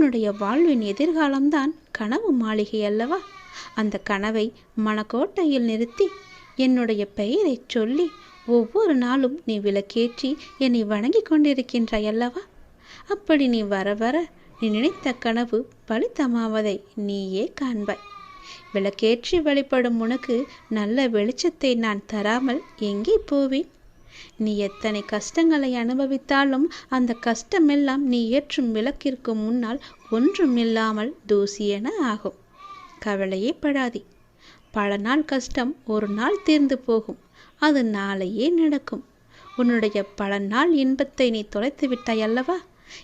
உன்னுடைய வாழ்வின் எதிர்காலம்தான் கனவு மாளிகை அல்லவா? அந்த கனவை மனக்கோட்டையில் நிறுத்தி என்னுடைய பெயரைச் சொல்லி ஒவ்வொரு நாளும் நீ விளக்கேற்றி என்னை வணங்கி கொண்டிருக்கின்றாய் அல்லவா? அப்படி நீ வர வர நீ நினைத்த கனவு பலித்தமாவதை நீயே காண்பாய். விளக்கேற்றி வழிபடும் உனக்கு நல்ல வெளிச்சத்தை நான் தராமல் எங்கே போவேன்? நீ எத்தனை கஷ்டங்களை அனுபவித்தாலும் அந்த கஷ்டமெல்லாம் நீ ஏற்றும் விளக்கிற்கு முன்னால் ஒன்றுமில்லாமல் தூசியென ஆகும். கவலையே படாதே. பல நாள் கஷ்டம் ஒரு நாள் தீர்ந்து போகும். அது நாளையே நடக்கும். உன்னுடைய பல நாள் இன்பத்தை நீ தொலைத்து விட்டாய் அல்லவா?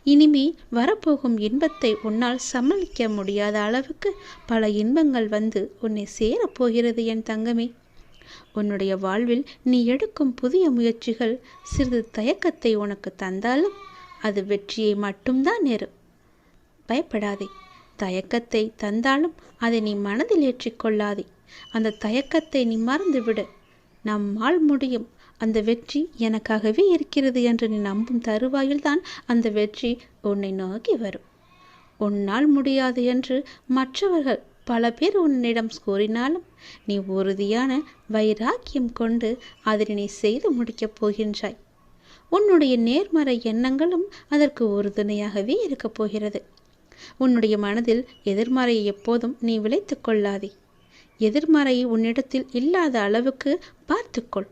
இனிமே வரப்போகும் இன்பத்தை உன்னால் சமாளிக்க முடியாத அளவுக்கு பல இன்பங்கள் வந்து உன்னை சேரப்போகிறது என் தங்கமே. உன்னுடைய வாழ்வில் நீ எடுக்கும் புதிய முயற்சிகள் சிறிது தயக்கத்தை உனக்கு தந்தாலும் அது வெற்றியை மட்டும்தான் நேரும். பயப்படாதே. தயக்கத்தை தந்தாலும் அதை நீ மனதில் ஏற்றிக்கொள்ளாதே. அந்த தயக்கத்தை நீ மறந்துவிடு. நம்மால் முடியும். அந்த வெற்றி எனக்காகவே இருக்கிறது என்று நீ நம்பும் தருவாயில்தான் அந்த வெற்றி உன்னை நோக்கி வரும். உன்னால் முடியாது என்று மற்றவர்கள் பல பேர் உன்னிடம் கூறினாலும் நீ உறுதியான வைராக்கியம் கொண்டு அதனை நீ செய்து முடிக்கப் போகின்றாய். உன்னுடைய நேர்மறை எண்ணங்களும் அதற்கு உறுதுணையாகவே இருக்கப் போகிறது. உன்னுடைய மனதில் எதிர்மறையை எப்போதும் நீ விளைத்து கொள்ளாதே. எதிர்மறை உன்னிடத்தில் இல்லாத அளவுக்கு பார்த்துக்கொள்.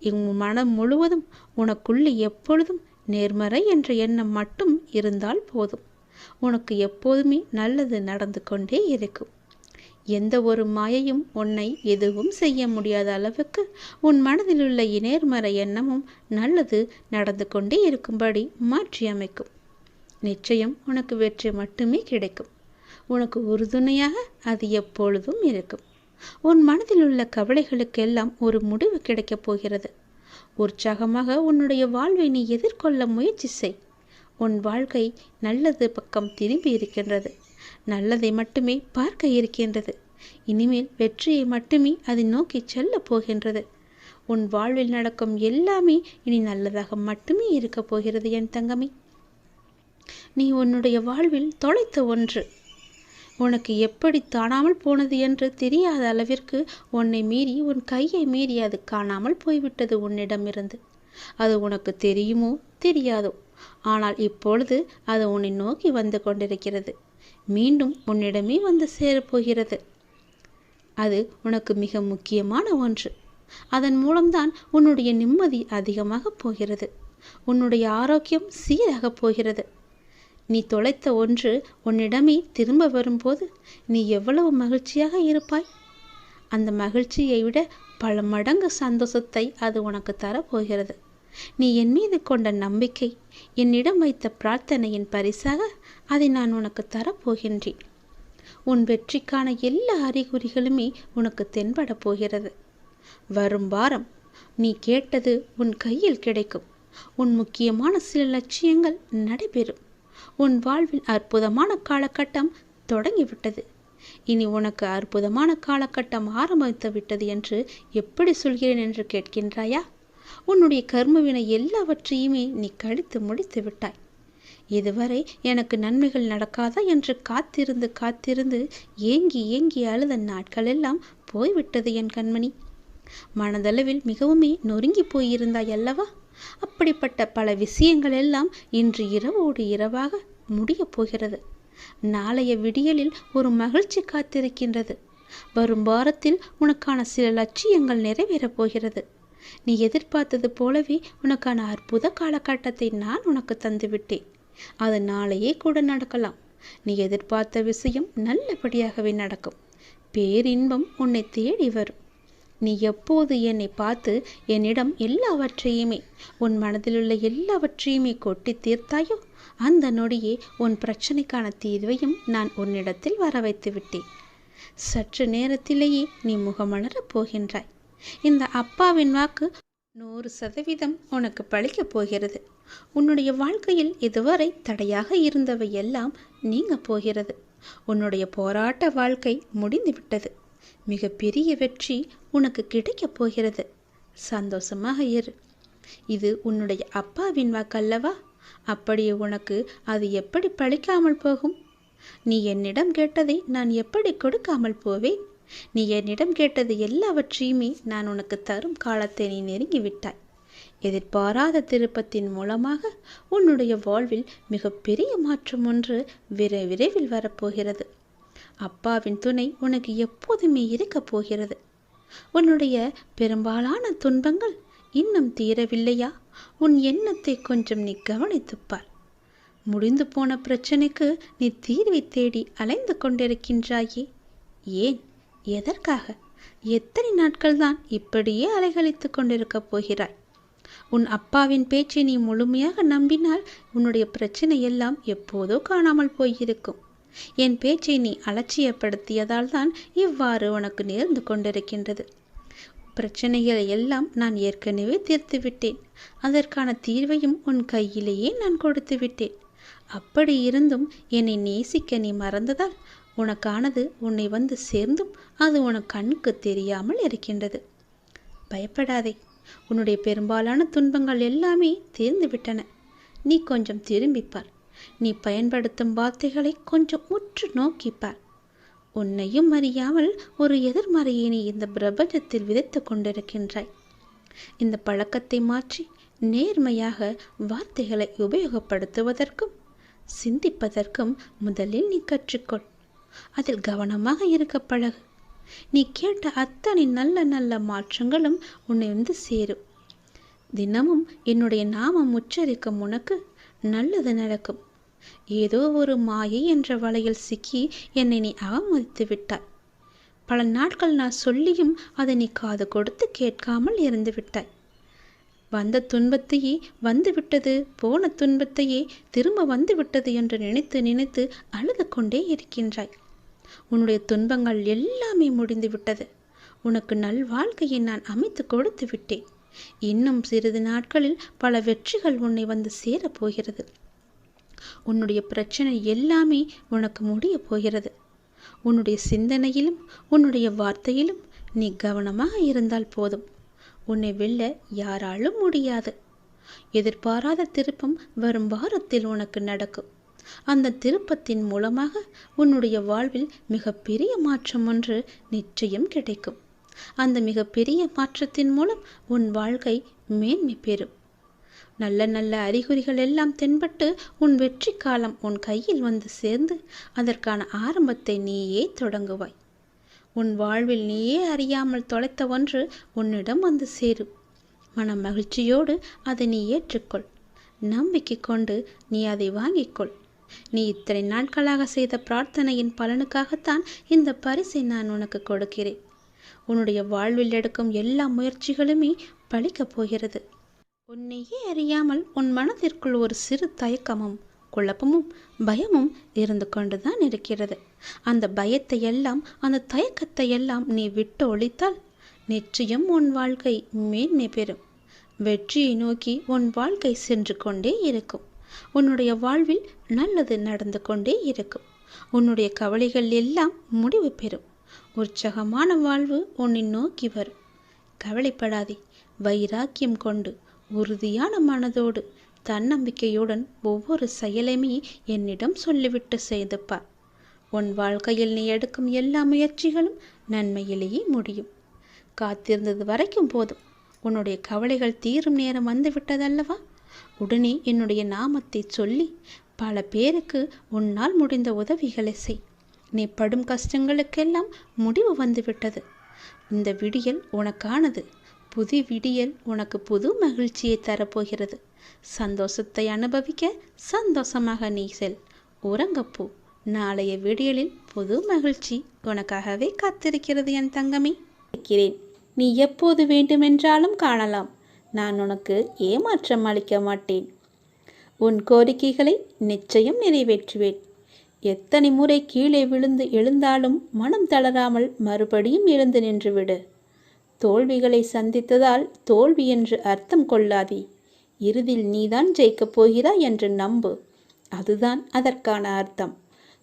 உன் மனம் முழுவதும் உனக்குள்ளே எப்பொழுதும் நேர்மறை என்ற எண்ணம் மட்டும் இருந்தால் போதும். உனக்கு எப்போதுமே நல்லது நடந்து கொண்டே இருக்கும். எந்த ஒரு மாயையும் உன்னை எதுவும் செய்ய முடியாத அளவுக்கு உன் மனதில் உள்ள நேர்மறை எண்ணமும் நல்லது நடந்து கொண்டே இருக்கும்படி மாற்றி அமைக்கும். நிச்சயம் உனக்கு வெற்றி மட்டுமே கிடைக்கும். உனக்கு உறுதுணையாக அது எப்பொழுதும் இருக்கும். உன் மனதில் உள்ள கவலைகளுக்கெல்லாம் ஒரு முடிவு கிடைக்கப் போகிறது. உற்சாகமாக உன்னுடைய வாழ்வை நீ எதிர்கொள்ள முயற்சி செய். உன் வாழ்க்கை நல்லது பக்கம் திரும்பி இருக்கின்றது. நல்லதை மட்டுமே பார்க்க இருக்கின்றது. இனிமேல் வெற்றியை மட்டுமே அதை நோக்கி செல்ல போகின்றது. உன் வாழ்வில் நடக்கும் எல்லாமே இனி நல்லதாக மட்டுமே இருக்கப் போகிறது என் தங்கமே. நீ உன்னுடைய வாழ்வில் தொலைத்த ஒன்று. உனக்கு எப்படி தாணாமல் போனது என்று தெரியாத அளவிற்கு உன்னை மீறி உன் கையை மீறி அது காணாமல் போய்விட்டது உன்னிடமிருந்து. அது உனக்கு தெரியுமோ தெரியாதோ? ஆனால் இப்பொழுது அது உன்னை நோக்கி வந்து கொண்டிருக்கிறது. மீண்டும் உன்னிடமே வந்து சேரப்போகிறது. அது உனக்கு மிக முக்கியமான ஒன்று. அதன் மூலம்தான் உன்னுடைய நிம்மதி அதிகமாக போகிறது. உன்னுடைய ஆரோக்கியம் சீராக போகிறது. நீ தொலைத்த ஒன்று உன்னிடமே திரும்ப வரும்போது நீ எவ்வளவு மகிழ்ச்சியாக இருப்பாய்? அந்த மகிழ்ச்சியை விட பல மடங்கு சந்தோஷத்தை அது உனக்கு தரப்போகிறது. நீ என் மீது கொண்ட நம்பிக்கை என்னிடம் வைத்த பிரார்த்தனையின் பரிசாக அதை நான் உனக்கு தரப்போகின்றேன். உன் வெற்றிக்கான எல்லா அறிகுறிகளுமே உனக்கு தென்பட போகிறது. வரும் வாரம் நீ கேட்டது உன் கையில் கிடைக்கும். உன் முக்கியமான சில லட்சியங்கள் நடைபெறும். உன் வாழ்வில் அற்புதமான காலகட்டம் தொடங்கிவிட்டது. இனி உனக்கு அற்புதமான காலகட்டம் ஆரம்பித்து விட்டது என்று எப்படி சொல்கிறேன் என்று கேட்கின்றாயா? உன்னுடைய கர்மவினை எல்லாவற்றையுமே நீ கழித்து முடித்து விட்டாய். இதுவரை எனக்கு நன்மைகள் நடக்காதா என்று காத்திருந்து காத்திருந்து ஏங்கி ஏங்கி அழுத நாட்கள் எல்லாம் போய்விட்டது என் கண்மணி. மனதளவில் மிகவுமே நொறுங்கி போயிருந்தாய் அல்லவா? அப்படிப்பட்ட பல விஷயங்கள் எல்லாம் இன்று இரவோடு இரவாக முடியப் போகிறது. நாளைய விடியலில் ஒரு மகிழ்ச்சி காத்திருக்கின்றது. வரும் வாரத்தில் உனக்கான சில லட்சியங்கள் நிறைவேறப் போகிறது. நீ எதிர்பார்த்தது போலவே உனக்கான அற்புத காலகட்டத்தை நான் உனக்கு தந்துவிட்டேன். அது நாளையே கூட நடக்கலாம். நீ எதிர்பார்த்த விஷயம் நல்லபடியாகவே நடக்கும். பேரின்பம் உன்னை தேடி வரும். நீ எப்போது என்னை பார்த்து என்னிடம் எல்லாவற்றையுமே உன் மனதிலுள்ள எல்லாவற்றையுமே கொட்டி தீர்த்தாயோ அந்த நொடியே உன் பிரச்சனைக்கான தீர்வையும் நான் உன்னிடத்தில் வர வைத்து விட்டேன் சற்று நேரத்திலேயே நீ முகமலரப் போகின்றாய். இந்த அப்பாவின் வாக்கு நூறு சதவீதம் உனக்கு பழிக்கப் போகிறது. உன்னுடைய வாழ்க்கையில் இதுவரை தடையாக இருந்தவை எல்லாம் நீங்க போகிறது. உன்னுடைய போராட்ட வாழ்க்கை முடிந்துவிட்டது. மிகப்பெரிய வெற்றி உனக்கு கிடைக்கப் போகிறது. சந்தோஷமாக இரு. இது உன்னுடைய அப்பாவின் வாக்கல்லவா? அப்படியே உனக்கு அது எப்படி பழிக்காமல் போகும்? நீ என்னிடம் கேட்டதை நான் எப்படி கொடுக்காமல் போவேன்? நீ என்னிடம் கேட்டது எல்லாவற்றையுமே நான் உனக்கு தரும் காலத்தை நீ நெருங்கி விட்டாய் எதிர்பாராத திருப்பத்தின் மூலமாக உன்னுடைய வாழ்வில் மிகப்பெரிய மாற்றம் ஒன்று விரை விரைவில் வரப்போகிறது. அப்பாவின் துணை உனக்கு எப்போதுமே இருக்கப் போகிறது. உன்னுடைய பெரும்பாலான துன்பங்கள் இன்னும் தீரவில்லையா? உன் எண்ணத்தை கொஞ்சம் நீ கவனித்துப்பார். முடிந்து போன பிரச்சனைக்கு நீ தீர்வை தேடி அலைந்து கொண்டிருக்கின்றாயே. ஏன்? எதற்காக? எத்தனை நாட்கள் தான் இப்படியே அலைகழித்து கொண்டிருக்கப் போகிறாய்? உன் அப்பாவின் பேச்சை நீ முழுமையாக நம்பினால் உன்னுடைய பிரச்சனை எல்லாம் எப்போதோ காணாமல் போயிருக்கும். என் பேச்சை நீ அலட்சியப்படுத்தியதால் தான் இவ்வாறு உனக்கு நேர்ந்து கொண்டிருக்கின்றது. பிரச்சனைகளை எல்லாம் நான் ஏற்கனவே தீர்த்து விட்டேன் அதற்கான தீர்வையும் உன் கையிலேயே நான் கொடுத்து விட்டேன் அப்படி இருந்தும் என்னை நேசிக்க நீ மறந்ததால் உனக்கானது உன்னை வந்து சேர்ந்தும் அது உனக்கு கண்ணுக்கு தெரியாமல் இருக்கின்றது. பயப்படாதே. உன்னுடைய பெரும்பாலான துன்பங்கள் எல்லாமே தீர்ந்து விட்டன நீ கொஞ்சம் திரும்பிப்பார். நீ பயன்படுத்தும் வார்த்தைகளை கொஞ்சம் உற்று நோக்கிப்பார். உன்னையும் அறியாமல் ஒரு எதிர்மறையை நீ இந்த பிரபஞ்சத்தில் விதைத்து கொண்டிருக்கின்றாய். இந்த பழக்கத்தை மாற்றி நேர்மையாக வார்த்தைகளை உபயோகப்படுத்துவதற்கும் சிந்திப்பதற்கும் முதலில் நீ கற்றுக்கொள். அதில் கவனமாக இருக்க பழகு. நீ கேட்ட அத்தனை நல்ல நல்ல மாற்றங்களும் உன்னை வந்து சேரும். தினமும் என்னுடைய நாமம் உச்சரிக்கும் உனக்கு நல்லது நடக்கும். ஏதோ ஒரு மாயை என்ற வலையில் சிக்கி என்னை நீ அவமதித்து விட்டாய். பல நாட்கள் நான் சொல்லியும் அதை நீ காது கொடுத்து கேட்காமல் இருந்து விட்டாய். வந்த துன்பத்தையே வந்து விட்டது போன துன்பத்தையே திரும்ப வந்து விட்டது என்று நினைத்து நினைத்து அழுது கொண்டே இருக்கின்றாய். உன்னுடைய துன்பங்கள் எல்லாமே முடிந்து விட்டது. உனக்கு நல் வாழ்க்கையை நான் அமைத்து கொடுத்து விட்டேன். இன்னும் சிறிது நாட்களில் பல வெற்றிகள் உன்னை வந்து சேரப் போகிறது. உன்னுடைய பிரச்சனை எல்லாமே உனக்கு முடிய போகிறது. உன்னுடைய சிந்தனையிலும் உன்னுடைய வார்த்தையிலும் நீ கவனமாக இருந்தால் போதும். உன்னை வெல்ல யாராலும் முடியாது. எதிர்பாராத திருப்பம் வரும் வாரத்தில் உனக்கு நடக்கும். அந்த திருப்பத்தின் மூலமாக உன்னுடைய வாழ்வில் மிகப்பெரிய மாற்றம் ஒன்று நிச்சயம் கிடைக்கும். அந்த மிகப்பெரிய மாற்றத்தின் மூலம் உன் வாழ்க்கை மேன்மை பெறும். நல்ல நல்ல அறிகுறிகள் எல்லாம் தென்பட்டு உன் வெற்றி காலம் உன் கையில் வந்து சேர்ந்து அதற்கான ஆரம்பத்தை நீயே தொடங்குவாய். உன் வாழ்வில் நீயே அறியாமல் தொலைத்த ஒன்று உன்னிடம் வந்து சேரும். மன மகிழ்ச்சியோடு அதை நீ ஏற்றுக்கொள். நம்பிக்கை கொண்டு நீ அதை வாங்கிக்கொள். நீ இத்தனை நாட்களாக செய்த பிரார்த்தனையின் பலனுக்காகத்தான் இந்த பரிசை நான் உனக்கு கொடுக்கிறேன். உன்னுடைய வாழ்வில் எடுக்கும் எல்லா முயற்சிகளுமே பழிக்கப் போகிறது. உன்னையே அறியாமல் உன் மனதிற்குள் ஒரு சிறு தயக்கமும் குழப்பமும் பயமும் இருந்து கொண்டுதான் இருக்கிறது. அந்த பயத்தை எல்லாம் அந்த தயக்கத்தை எல்லாம் நீ விட்டு ஒழித்தால் நிச்சயம் உன் வாழ்க்கை மேன்மை பெறும். வெற்றியை நோக்கி உன் வாழ்க்கை சென்று கொண்டே இருக்கும். உன்னுடைய வாழ்வில் நல்லது நடந்து கொண்டே இருக்கும். உன்னுடைய கவலைகள் எல்லாம் முடிவு பெறும். உற்சாகமான வாழ்வு உன்னை நோக்கி வரும். கவலைப்படாதே. வைராக்கியம் கொண்டு உறுதியான மனதோடு தன்னம்பிக்கையுடன் ஒவ்வொரு செயலையுமே என்னிடம் சொல்லிவிட்டு செய்துப்பார் உன் வாழ்க்கையில் நீ எடுக்கும் எல்லா முயற்சிகளும் நன்மையிலேயே முடியும். காத்திருந்தது வரைக்கும் போதும். உன்னுடைய கவலைகள் தீரும் நேரம் வந்து விட்டதல்லவா உடனே என்னுடைய நாமத்தை சொல்லி பல பேருக்கு உன்னால் முடிந்த உதவிகளை செய். நீ படும் கஷ்டங்களுக்கெல்லாம் முடிவு வந்துவிட்டது. இந்த விடியல் உனக்கானது. புது விடியல் உனக்கு புது மகிழ்ச்சியை தரப்போகிறது. சந்தோஷத்தை அனுபவிக்க சந்தோஷமாக நீ செல். உறங்கப்போ நாளைய விடியலில் புது மகிழ்ச்சி உனக்காகவே காத்திருக்கிறது என் தங்கமே. இருக்கிறேன். நீ எப்போது வேண்டுமென்றாலும் காணலாம். நான் உனக்கு ஏமாற்றம் அளிக்க மாட்டேன். உன் கோரிக்கைகளை நிச்சயம் நிறைவேற்றுவேன். எத்தனை முறை கீழே விழுந்து எழுந்தாலும் மனம் தளராமல் மறுபடியும் எழுந்து நின்றுவிடு. தோல்விகளை சந்தித்ததால் தோல்வி என்று அர்த்தம் கொள்ளாதே. இறுதியில் நீதான் ஜெயிக்கப் போகிறாய் என்று நம்பு. அதுதான் அதற்கான அர்த்தம்.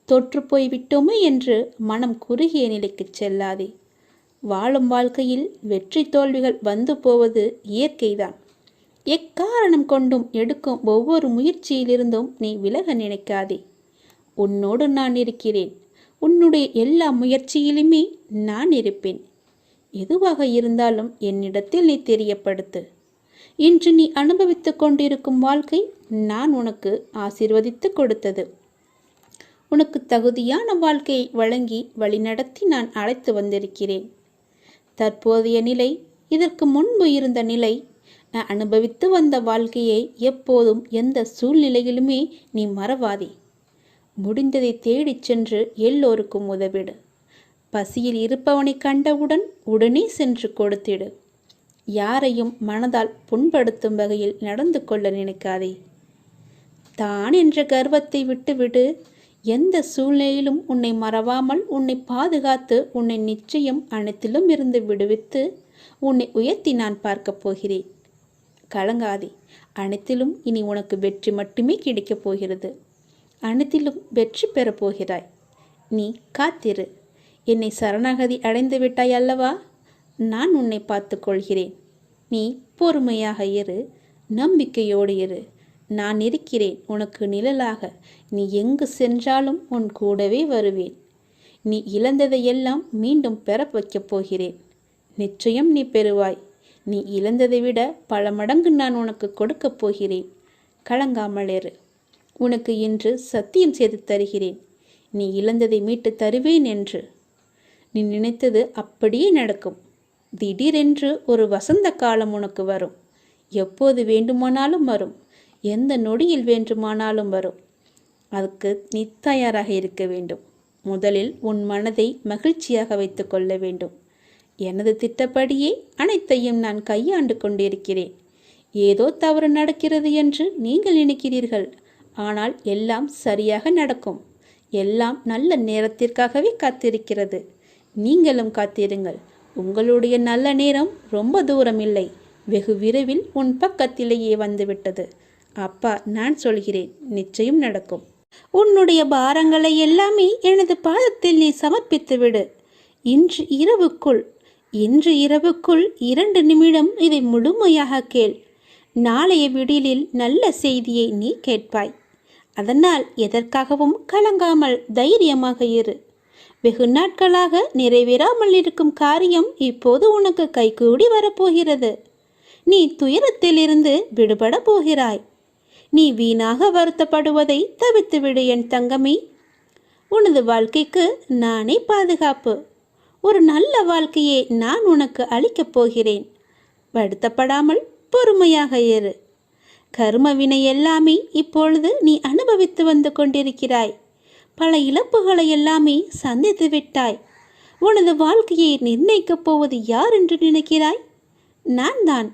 தொற்று போய் விட்டோமே என்று மனம் குறுகிய நிலைக்கு செல்லாதே. வாழும் வாழ்க்கையில் வெற்றி தோல்விகள் வந்து போவது இயற்கைதான். எக்காரணம் கொண்டும் எடுக்கும் ஒவ்வொரு முயற்சியிலிருந்தும் நீ விலக நினைக்காதே. உன்னோடு நான் இருக்கிறேன். உன்னுடைய எல்லா முயற்சியிலுமே நான் இருப்பேன். எதுவாக இருந்தாலும் என்னிடத்தில் நீ தெரியப்படுத்து. இன்று நீ அனுபவித்துக் கொண்டிருக்கும் வாழ்க்கை நான் உனக்கு ஆசிர்வதித்து கொடுத்தது. உனக்கு தகுதியான வாழ்க்கையை வழங்கி வழிநடத்தி நான் அழைத்து வந்திருக்கிறேன். தற்போதைய நிலை இதற்கு முன்பு இருந்த நிலை. நான் அனுபவித்து வந்த வாழ்க்கையை எப்போதும் எந்த சூழ்நிலையிலுமே நீ மறவாதே. முடிந்ததை தேடிச் சென்று எல்லோருக்கும் உதவிடு. பசியில் இருப்பவனை கண்டவுடன் உடனே சென்று கொடுத்திடு. யாரையும் மனதால் புண்படுத்தும் வகையில் நடந்து கொள்ள நினைக்காதே. தான் என்ற கர்வத்தை விட்டுவிடு. எந்த சூழ்நிலையிலும் உன்னை மறவாமல் உன்னை பாதுகாத்து உன்னை நிச்சயம் அனைத்திலும் இருந்து விடுவித்து உன்னை உயர்த்தி நான் பார்க்கப் போகிறேன். கலங்காதே. அனைத்திலும் இனி உனக்கு வெற்றி மட்டுமே கிடைக்கப் போகிறது. அனைத்திலும் வெற்றி பெறப் போகிறாய். நீ காத்திரு. என்னை சரணாகதி அடைந்து விட்டாய் அல்லவா? நான் உன்னை பார்த்து கொள்கிறேன். நீ பொறுமையாக இரு. நம்பிக்கையோடு இரு. நான் இருக்கிறேன் உனக்கு நிழலாக. நீ எங்கு சென்றாலும் உன் கூடவே வருவேன். நீ இழந்ததையெல்லாம் மீண்டும் பெற வைக்கப் போகிறேன். நிச்சயம் நீ பெறுவாய். நீ இழந்ததை விட பல மடங்கு நான் உனக்கு கொடுக்கப் போகிறேன். கலங்காமல் உனக்கு இன்று சத்தியம் செய்து தருகிறேன். நீ இழந்ததை மீட்டு தருவேன் என்று. நீ நினைத்தது அப்படியே நடக்கும். திடீரென்று ஒரு வசந்த காலம் உனக்கு வரும். எப்போது வேண்டுமானாலும் வரும். எந்த நொடியில் வேண்டுமானாலும் வரும். அதுக்கு நீ தயாராக இருக்க வேண்டும். முதலில் உன் மனதை மகிழ்ச்சியாக வைத்து கொள்ள வேண்டும். எனது திட்டப்படியே அனைத்தையும் நான் கையாண்டு கொண்டிருக்கிறேன். ஏதோ தவறு நடக்கிறது என்று நீங்கள் நினைக்கிறீர்கள். ஆனால் எல்லாம் சரியாக நடக்கும். எல்லாம் நல்ல நேரத்திற்காகவே காத்திருக்கிறது. நீங்களும் காத்திருங்கள். உங்களுடைய நல்ல நேரம் ரொம்ப தூரம் இல்லை வெகு விரைவில் உன் பக்கத்திலேயே வந்துவிட்டது. அப்பா நான் சொல்கிறேன் நிச்சயம் நடக்கும். உன்னுடைய பாரங்களை எல்லாமே எனது பாதத்தில் நீ சமர்ப்பித்து விடு இன்று இரவுக்குள் இன்று இரவுக்குள் இரண்டு நிமிடம் இதை முழுமையாக கேள். நாளைய விடிலில் நல்ல செய்தியை நீ கேட்பாய். அதனால் எதற்காகவும் கலங்காமல் தைரியமாக இரு. வெகு நாட்களாக நிறைவேறாமல் இருக்கும் காரியம் இப்போது உனக்கு கைகூடி வரப்போகிறது. நீ துயரத்திலிருந்து விடுபட போகிறாய். நீ வீணாக வருத்தப்படுவதை தவித்துவிடு என் தங்கமே. உனது வாழ்க்கைக்கு நானே பாதுகாப்பு. ஒரு நல்ல வாழ்க்கையை நான் உனக்கு அளிக்கப் போகிறேன். வருத்தப்படாமல் பொறுமையாக இரு. கருமவினை எல்லாமே இப்பொழுது நீ அனுபவித்து வந்து கொண்டிருக்கிறாய். பல இழப்புகளை எல்லாமே சந்தித்து விட்டாய். உனது வாழ்க்கையை நிர்ணயிக்கப் போவது யார் என்று நினைக்கிறாய்? நான் தான்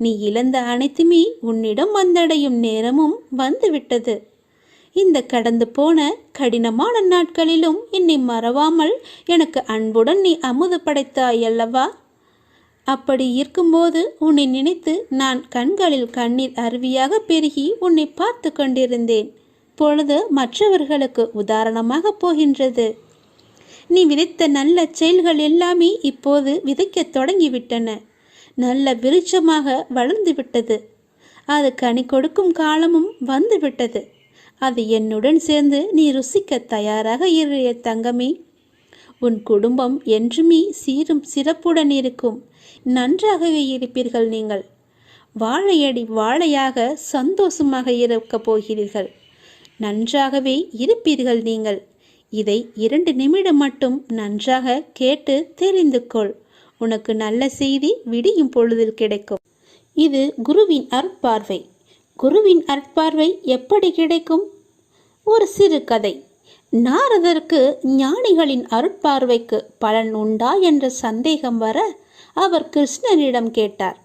நீ இழந்த அனைத்துமே உன்னிடம் வந்தடையும் நேரமும் வந்துவிட்டது. இந்த கடந்து போன கடினமான நாட்களிலும் என்னை மறவாமல் எனக்கு அன்புடன் நீ அமுது படைத்தாய் அல்லவா? அப்படி இருக்கும்போது உன்னை நினைத்து நான் கண்களில் கண்ணீர் அருவியாக பெருகி உன்னை பார்த்து கொண்டிருந்தேன். பொழுது மற்றவர்களுக்கு உதாரணமாக போகின்றது. நீ விதைத்த நல்ல செயல்கள் எல்லாமே இப்போது விதைக்கத் தொடங்கிவிட்டன. நல்ல விருட்சமாக வளர்ந்து விட்டது. அது கனி கொடுக்கும் காலமும் வந்துவிட்டது அது என்னுடன் சேர்ந்து நீ ருசிக்க தயாராக இரு தங்கமே. உன் குடும்பம் என்றுமே சீரும் சிறப்புடன் இருக்கும். நன்றாகவே இருப்பீர்கள் நீங்கள். வாழையடி வாழையாக சந்தோஷமாக இருக்க போகிறீர்கள். நன்றாகவே இருப்பீர்கள் நீங்கள். இதை இரண்டு நிமிடம் மட்டும் நன்றாக கேட்டு தெரிந்து கொள். உனக்கு நல்ல செய்தி விடியும் பொழுதில் கிடைக்கும். இது குருவின் அற்பார்வை குருவின் அற்பார்வை எப்படி கிடைக்கும்? ஒரு சிறு கதை. நாரதருக்கு ஞானிகளின் அருட்பார்வைக்கு பலன் உண்டா என்ற சந்தேகம் வர அவர் கிருஷ்ணனிடம் கேட்டார்.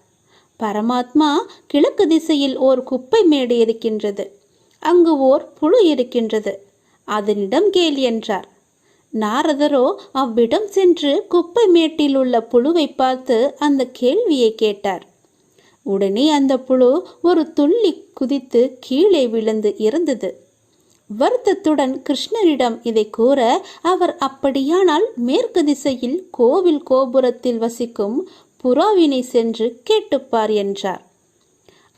பரமாத்மா கிழக்கு திசையில் ஓர் குப்பை மேடு இருக்கின்றது. அங்கு ஓர் புழு இருக்கின்றது. அதனிடம் கேள் என்றார். நாரதரோ அவ்விடம் சென்று குப்பை மேட்டில் உள்ள புழுவை பார்த்து அந்த கேள்வியை கேட்டார். உடனே அந்த புழு ஒரு துள்ளி குதித்து கீழே விழுந்து இருந்தது வருத்தத்துடன் கிருஷ்ணரிடம் இதை கூற அவர் அப்படியானால் மேற்கு திசையில் கோவில் கோபுரத்தில் வசிக்கும் புறாவினை சென்று கேட்டுப்பார் என்றார்.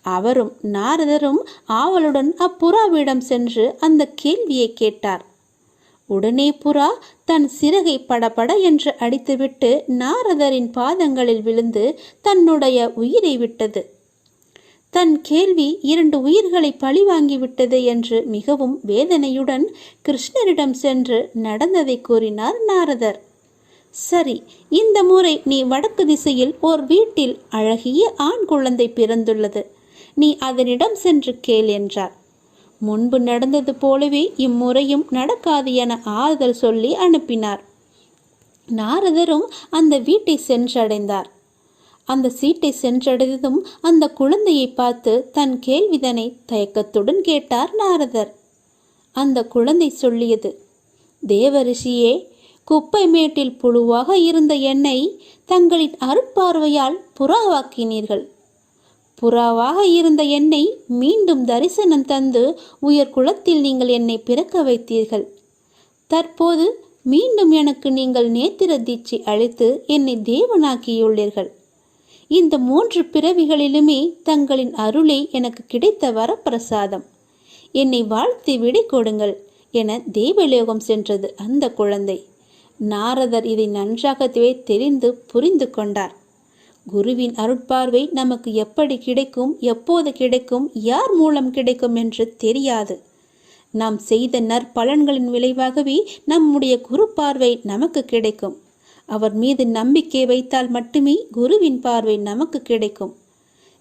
அவரும் நாரதரும் ஆவலுடன் அப்புறாவிடம் சென்று அந்த கேள்வியை கேட்டார். உடனே புறா தன் சிறகை படபட என்று அடித்துவிட்டு நாரதரின் பாதங்களில் விழுந்து தன்னுடைய உயிரை விட்டது. தன் கேள்வி இரண்டு உயிர்களை பழிவாங்கிவிட்டது என்று மிகவும் வேதனையுடன் கிருஷ்ணரிடம் சென்று நடந்ததை கூறினார் நாரதர். சரி இந்த முறை நீ வடக்கு திசையில் ஓர் வீட்டில் அழகிய ஆண் குழந்தை பிறந்துள்ளது. நீ அதனிடம் சென்று கேள் என்றார். முன்பு நடந்தது போலவே இம்முறையும் நடக்காது என ஆறுதல் சொல்லி அனுப்பினார். நாரதரும் அந்த வீட்டை சென்றடைந்தார். அந்த சீட்டை சென்றடைந்ததும் அந்த குழந்தையை பார்த்து தன் கேள்விதனை தயக்கத்துடன் கேட்டார் நாரதர். அந்த குழந்தை சொல்லியது தேவரிஷியே குப்பை மேட்டில் புழுவாக இருந்த என்னை தங்களின் அருட்பார்வையால் புறாவாக்கினீர்கள். புறாவாக இருந்த என்னை மீண்டும் தரிசனம் தந்து உயர் குலத்தில் நீங்கள் என்னை பிறக்க வைத்தீர்கள். தற்போது மீண்டும் எனக்கு நீங்கள் நேத்திர தீட்சை அளித்து என்னை தேவனாக்கியுள்ளீர்கள். இந்த மூன்று பிறவிகளிலுமே தங்களின் அருளே எனக்கு கிடைத்த வரப்பிரசாதம். என்னை வாழ்த்தி விடை கொடுங்கள் என தேவலோகம் சென்றது அந்த குழந்தை. நாரதர் இதை நன்றாகவே தெரிந்து புரிந்து கொண்டார். குருவின் அருட்பார்வை நமக்கு எப்படி கிடைக்கும் எப்போது கிடைக்கும் யார் மூலம் கிடைக்கும் என்று தெரியாது. நாம் செய்த நற்பலன்களின் விளைவாகவே நம்முடைய குரு பார்வை நமக்கு கிடைக்கும். அவர் மீது நம்பிக்கை வைத்தால் மட்டுமே குருவின் பார்வை நமக்கு கிடைக்கும்.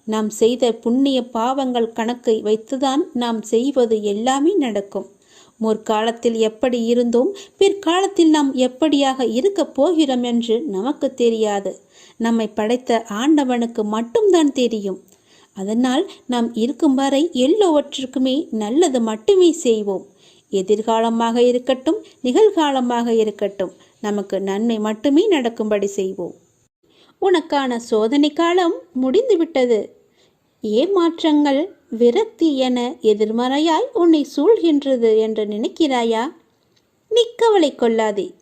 நாம் செய்த புண்ணிய பாவங்கள் கணக்கை வைத்துதான் நாம் செய்வது எல்லாமே நடக்கும். முற்காலத்தில் எப்படி இருந்தோம் பிற்காலத்தில் நாம் எப்படியாக இருக்கப் போகிறோம் என்று நமக்கு தெரியாது. நம்மை படைத்த ஆண்டவனுக்கு மட்டும்தான் தெரியும். அதனால் நாம் இருக்கும் வரை எல்லோவற்றிற்குமே நல்லது மட்டுமே செய்வோம். எதிர்காலமாக இருக்கட்டும் நிகழ்காலமாக இருக்கட்டும் நமக்கு நன்மை மட்டுமே நடக்கும்படி செய்வோம். உனக்கான சோதனை காலம் முடிந்துவிட்டது. ஏமாற்றங்கள் விரக்தி என எதிர்மறையாய் உன்னை சூழ்கின்றது என்று நினைக்கிறாயா? நீ கவலை கொள்ளாதே.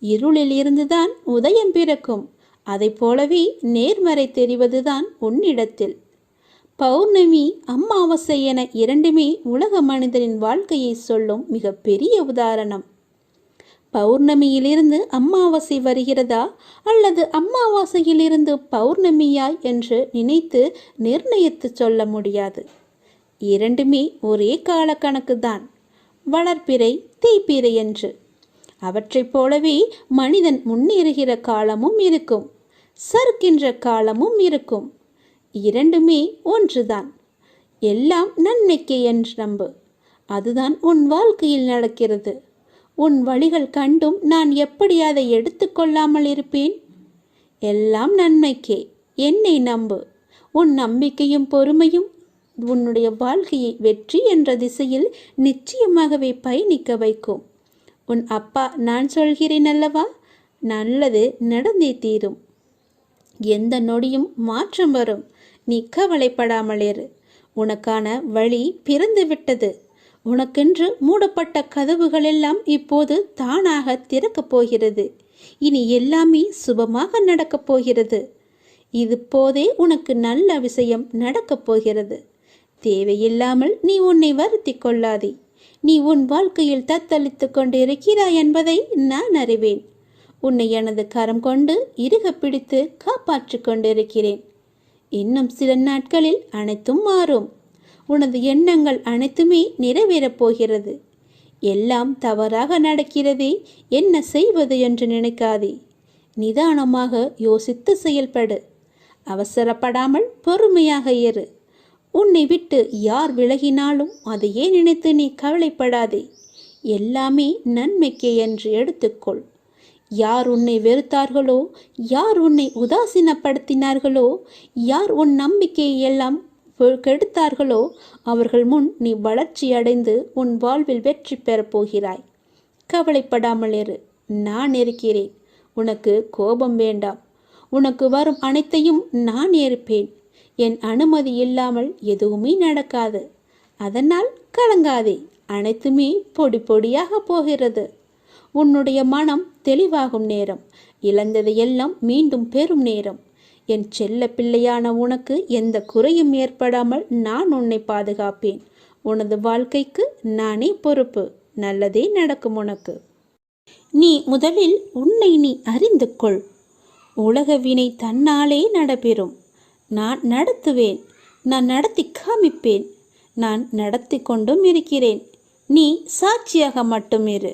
இருளில் இருந்துதான் உதயம் பிறக்கும். அதை போலவே நேர்மறை தெரிவதுதான் உன்னிடத்தில். பௌர்ணமி அம்மாவாசை என இரண்டுமே உலக மனிதனின் வாழ்க்கையை சொல்லும் மிக பெரிய உதாரணம். பௌர்ணமியிலிருந்து அமாவாசை வருகிறதா அல்லது அம்மாவாசையிலிருந்து பௌர்ணமியாய் என்று நினைத்து நிர்ணயித்து சொல்ல முடியாது. இரண்டுமே ஒரே காலக்கணக்கு தான் வளர்ப்பிறை தீப்பிறை என்று. அவற்றைப் போலவே மனிதன் முன்னேறுகிற காலமும் இருக்கும். சறுக்கின்ற காலமும் இருக்கும். இரண்டுமே ஒன்றுதான். எல்லாம் நன்மைக்கு என்று நம்பு. அதுதான் உன் வாழ்க்கையில் நடக்கிறது. உன் வழிகள் கண்டும் நான் எப்படி அதை எடுத்துக்கொள்ளாமல் இருப்பேன்? எல்லாம் நன்மைக்கே. என்னை நம்பு. உன் நம்பிக்கையும் பொறுமையும் உன்னுடைய வாழ்க்கையை வெற்றி என்ற திசையில் நிச்சயமாகவே பயணிக்க வைக்கும். உன் அப்பா நான் சொல்கிறேன் அல்லவா நல்லது நடந்தே தீரும். எந்த நொடியும் மாற்றம் வரும். நீ கவலைப்படாமல் இரு உனக்கான வழி பிறந்து விட்டது உனக்கென்று மூடப்பட்ட கதவுகள் எல்லாம் இப்போது தானாக திறக்கப் போகிறது. இனி எல்லாமே சுபமாக நடக்கப் போகிறது. இது போதே உனக்கு நல்ல விஷயம் நடக்கப் போகிறது. தேவையில்லாமல் நீ உன்னை வருத்தி கொள்ளாதே. நீ உன் வாழ்க்கையில் தத்தளித்து கொண்டிருக்கிறாய் என்பதை நான் அறிவேன். உன்னை எனது கரம் கொண்டு இறுக பிடித்து காப்பாற்றி கொண்டிருக்கிறேன். இன்னும் சில நாட்களில் அனைத்தும் மாறும். உனது எண்ணங்கள் அனைத்துமே நிறைவேறப் போகிறது. எல்லாம் தவறாக நடக்கிறதே என்ன செய்வது என்று நினைக்காதே. நிதானமாக யோசித்து செயல்படு. அவசரப்படாமல் பொறுமையாக இரு. உன்னை விட்டு யார் விலகினாலும் அதையே நினைத்து நீ கவலைப்படாதே. எல்லாமே நன்மைக்கே என்று எடுத்துக்கொள். யார் உன்னை வெறுத்தார்களோ யார் உன்னை உதாசீனப்படுத்தினார்களோ யார் உன் நம்பிக்கையை எல்லாம் கெடுத்தார்களோ அவர்கள் முன் நீ வளர்ச்சி அடைந்து உன் வாழ்வில் வெற்றி பெறப் போகிறாய். கவலைப்படாமல் இரு. நான் இருக்கிறேன். உனக்கு கோபம் வேண்டாம். உனக்கு வரும் அனைத்தையும் நான் ஏற்பேன் என் அனுமதி இல்லாமல் எதுவுமே நடக்காது. அதனால் கலங்காதே. அனைத்துமே பொடி பொடியாக போகிறது. உன்னுடைய மனம் தெளிவாகும் நேரம். இழந்ததையெல்லாம் மீண்டும் பெறும் நேரம். என் செல்ல பிள்ளையான உனக்கு எந்த குறையும் ஏற்படாமல் நான் உன்னை பாதுகாப்பேன். உனது வாழ்க்கைக்கு நானே பொறுப்பு. நல்லதே நடக்கும் உனக்கு. நீ முதலில் உன்னை நீ அறிந்து கொள். உலக வினை தன்னாலே நடைபெறும். நான் நடத்துவேன். நான் நடத்தி காமிப்பேன். நான் நடத்தி கொண்டும் இருக்கிறேன். நீ சாட்சியாக மட்டும் இரு.